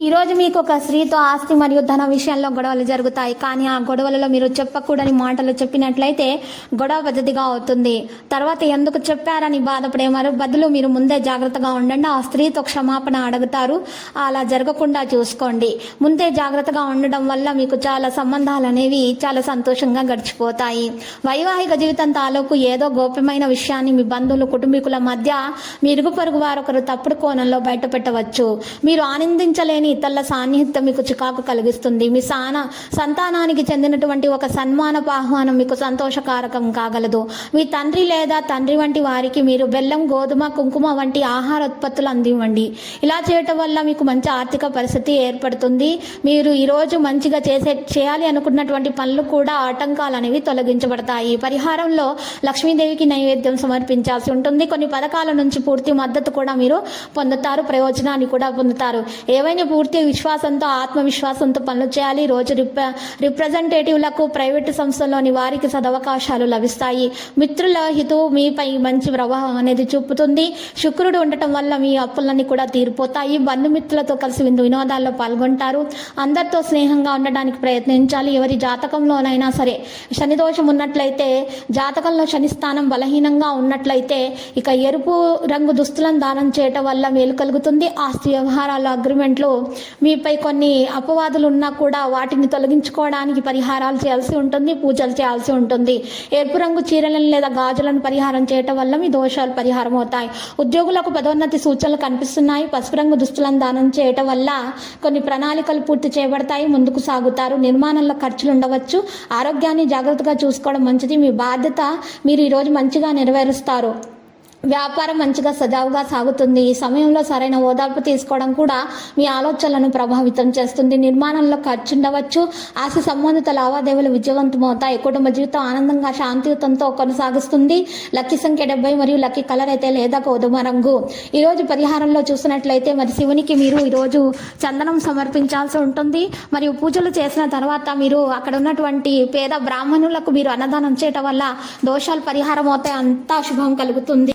ఈ రోజు మీకు ఒక స్త్రీతో ఆస్తి మరియు ధన విషయంలో గొడవలు జరుగుతాయి. కానీ ఆ గొడవలలో మీరు చెప్పకూడని మాటలు చెప్పినట్లయితే గొడవ పెద్దదిగా అవుతుంది. తర్వాత ఎందుకు చెప్పారని బాధపడే బదులు మీరు ముందే జాగ్రత్తగా ఉండండి. ఆ స్త్రీతో క్షమాపణ అడుగుతారు. అలా జరగకుండా చూసుకోండి. ముందే జాగ్రత్తగా ఉండడం వల్ల మీకు చాలా సంబంధాలు అనేవి చాలా సంతోషంగా గడిచిపోతాయి. వైవాహిక జీవితం తాలూకు ఏదో గోప్యమైన విషయాన్ని మీ బంధువులు కుటుంబీకుల మధ్య మీ ఇరుగు పొరుగు వారొకరు తప్పుడు కోణంలో బయట పెట్టవచ్చు మీరు ఆనందించలేని ఇతరుల సాన్నిహిత్యం మీకు చికాకు కలిగిస్తుంది. మీ సాన సంతానానికి చెందినటువంటి ఒక సన్మానపు ఆహ్వానం మీకు సంతోషకారకం కాగలదు. మీ తండ్రి లేదా తండ్రి వంటి వారికి మీరు బెల్లం గోధుమ కుంకుమ వంటి ఆహార ఉత్పత్తులు అందివ్వండి. ఇలా చేయటం వల్ల మీకు మంచి ఆర్థిక పరిస్థితి ఏర్పడుతుంది. మీరు ఈరోజు మంచిగా చేసే చేయాలి అనుకున్నటువంటి పనులు కూడా ఆటంకాలు అనేవి తొలగించబడతాయి. పరిహారంలో లక్ష్మీదేవికి నైవేద్యం సమర్పించాల్సి ఉంటుంది. కొన్ని పథకాల నుంచి పూర్తి మద్దతు కూడా మీరు పొందుతారు. ప్రయోజనాన్ని కూడా పొందుతారు. ఏవైనా పూర్తి విశ్వాసంతో ఆత్మవిశ్వాసంతో పనులు చేయాలి రోజు రిప్ర రిప్రజెంటేటివ్లకు ప్రైవేటు సంస్థల్లోని వారికి సదవకాశాలు లభిస్తాయి. మిత్రుల హితు మీపై మంచి ప్రభావం అనేది చూపుతుంది. శుక్రుడు ఉండటం వల్ల మీ అప్పులన్నీ కూడా తీరిపోతాయి. బంధుమిత్రులతో కలిసి విందు వినోదాల్లో పాల్గొంటారు. అందరితో స్నేహంగా ఉండడానికి ప్రయత్నించాలి. ఎవరి జాతకంలోనైనా సరే శని దోషం ఉన్నట్లయితే జాతకంలో శని స్థానం బలహీనంగా ఉన్నట్లయితే ఇక ఎరుపు రంగు దుస్తులను దానం చేయటం వల్ల మేలు కలుగుతుంది. ఆస్తి వ్యవహారాలు అగ్రిమెంట్లు మీపై కొన్ని అపవాదులు ఉన్నా కూడా వాటిని తొలగించుకోవడానికి పరిహారాలు చేయాల్సి ఉంటుంది పూజలు చేయాల్సి ఉంటుంది. ఎరుపు రంగు చీరలను లేదా గాజులను పరిహారం చేయటం వల్ల మీ దోషాలు పరిహారం అవుతాయి. ఉద్యోగులకు పదోన్నతి సూచనలు కనిపిస్తున్నాయి. పసుపు రంగు దుస్తులను దానం చేయటం వల్ల కొన్ని ప్రణాళికలు పూర్తి చేయబడతాయి ముందుకు సాగుతారు. నిర్మాణంలో ఖర్చులు ఉండవచ్చు. ఆరోగ్యాన్ని జాగ్రత్తగా చూసుకోవడం మంచిది. మీ బాధ్యత మీరు ఈరోజు మంచిగా నెరవేరుస్తారు. వ్యాపారం మంచిగా సజావుగా సాగుతుంది. ఈ సమయంలో సరైన ఓదార్పు తీసుకోవడం కూడా మీ ఆలోచనలను ప్రభావితం చేస్తుంది. నిర్మాణంలో ఖర్చు ఉండవచ్చు. ఆశ సంబంధిత లావాదేవీలు విజయవంతమవుతాయి. కుటుంబ జీవితం ఆనందంగా శాంతియుతంతో కొనసాగిస్తుంది. లక్కీ సంఖ్య డెబ్బై మరియు లక్కీ కలర్ అయితే లేదా గోధుమ రంగు. ఈరోజు పరిహారంలో చూసినట్లయితే మరి శివునికి మీరు ఈరోజు చందనం సమర్పించాల్సి ఉంటుంది. మరియు పూజలు చేసిన తర్వాత మీరు అక్కడ ఉన్నటువంటి పేద బ్రాహ్మణులకు మీరు అన్నదానం చేయటం వల్ల దోషాలు పరిహారం అవుతాయి. అంతా శుభం కలుగుతుంది.